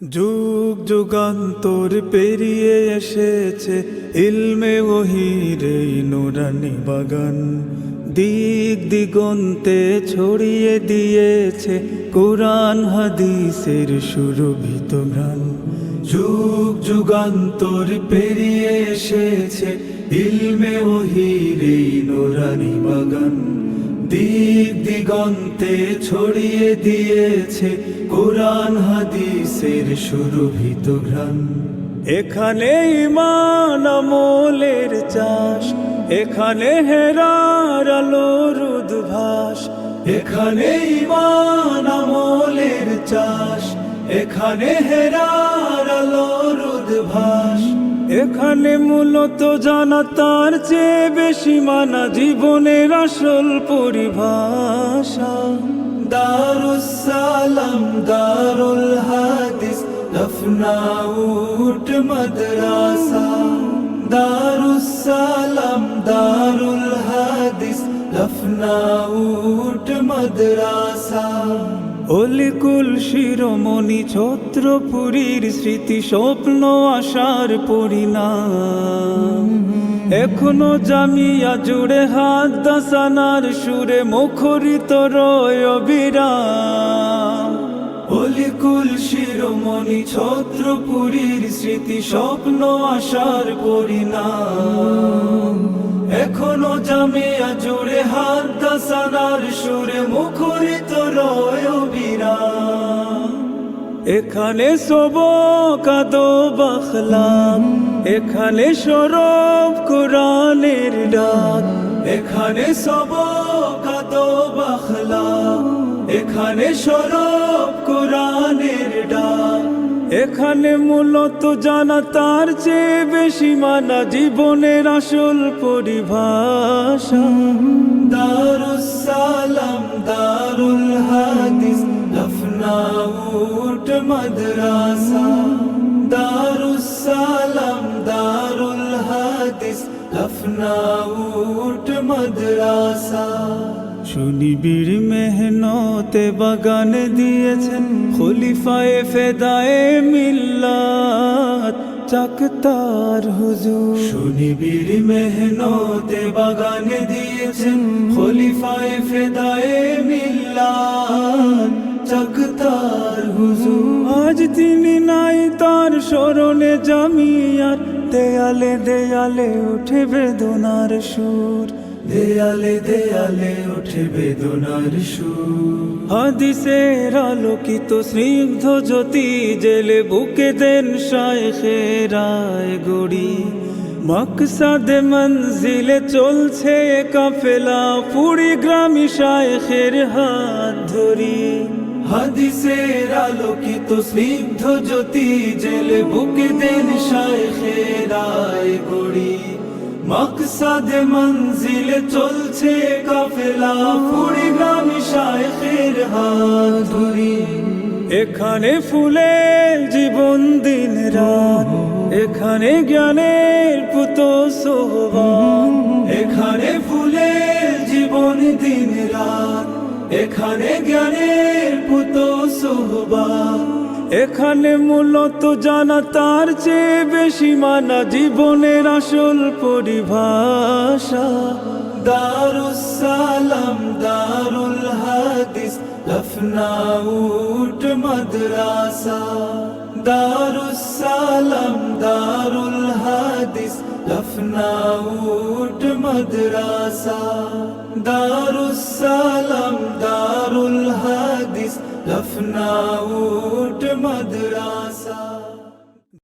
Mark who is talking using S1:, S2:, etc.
S1: যুগ যুগান্তর পেরিয়ে এসেছে ইলমে ওহির নুরানি বাগান। দিক দিগন্তে ছড়িয়ে দিয়েছে কোরআন, হাদিসের সুরভিত গান যুগ যুগান্তর পেরিয়ে এসেছে ইলমে ওহির নুরানি বাগান। দিক দিগন্তে ছড়িয়ে দিয়েছে কোরআন, হাদিসের সুরভিত ঘ্রাণ। এখানে ইমান আমলের চাষ, এখানে হেরার আলোর উদ্ভাস। এখানে ইমান আমলের চাষ, এখানে হেরার আলোর উদ্ভাস। এখানে মূলত জানা তার চেয়ে বেশি মানা জীবনের আসল পরিভাষা। দারুসালাম দারুল হাদিস লফনাউট মাদ্রাসা। দারুসালাম দারুল হাদিস লফনাউট মাদ্রাসা। অলিকুল শিরোমণি ছত্রপুরীর স্মৃতি স্বপ্ন আশার পরিণাম। এখনও জামিয়া জুড়ে হাত দাসানার সুরে মুখরিত রয় অবিরাম। অলিকুল শিরোমণি ছত্রপুরীর স্মৃতি স্বপ্ন আশার পরিণাম। জামিয়া জুড়ে হাত দাসানার সুরে মুখরিত রয় বিরাম এখানে সব কাদো বাখলাম এখানে সরব কোরআনের ডাক, এখানে সব কাদো বাখলাম এখানে সরব কোরআনের এখানে মূলত জানা তার চেয়ে বেশি মানা জীবনের আসল পরিভাষা। দারুসালাম, দারুল হাদিস লফনাউট মাদ্রাসা। দারুসালাম, দারুল হাদিস লফনাউট মাদ্রাসা। সুনিবিড় মেহনতে বাগান দিয়েছেন খলিফায়ে ফেদায়ে মিল্লাত চাকতার হুজুর। সুনিবিড় মেহনতে বাগান দিয়েছেন খলিফায়ে ফেদায়ে মিল্লাত চাকতার হুজুর। আজ তিনি নাই তার স্মরণে জামিয়ার, দেয়ালে দেয়ালে উঠে বেদনার সুর। দেয়ালে দেয়ালে উঠে বেদনার সুর। হাদিসের আলোকিত স্নিগ্ধ জ্যোতি জেলে বুকে দেন শায়েখেরায় গড়ি মকসাদে মঞ্জিলে চলছে কাফেলা, পুরি গ্রামী শায়েখের হাত ধরি। হাদিসের আলোকিত স্নিগ্ধ জ্যোতি জেলে বুকে দেন শায়েখেরায় গড়ি মকসাদে মঞ্জিলে চলছে কাফেলা পুরি গ্রামী শায়েখের হাত ধরি। এখানে ফুলে জীবন দিন রাত, এখানে জ্ঞানের পুত সোহবান, এখানে ফুলে জীবন দিন রাত, এখানে জ্ঞানের পুত সোহবান। এখানে মূলত জানা তার চেয়ে বেশি মানা জীবনের আসল পরিভাষা। দারুসালাম দারুল হাদিস লফনাউট, মাদ্রাসা। দারুসালাম দারুল হাদিস লফনাউট, মাদ্রাসা। দারুসালাম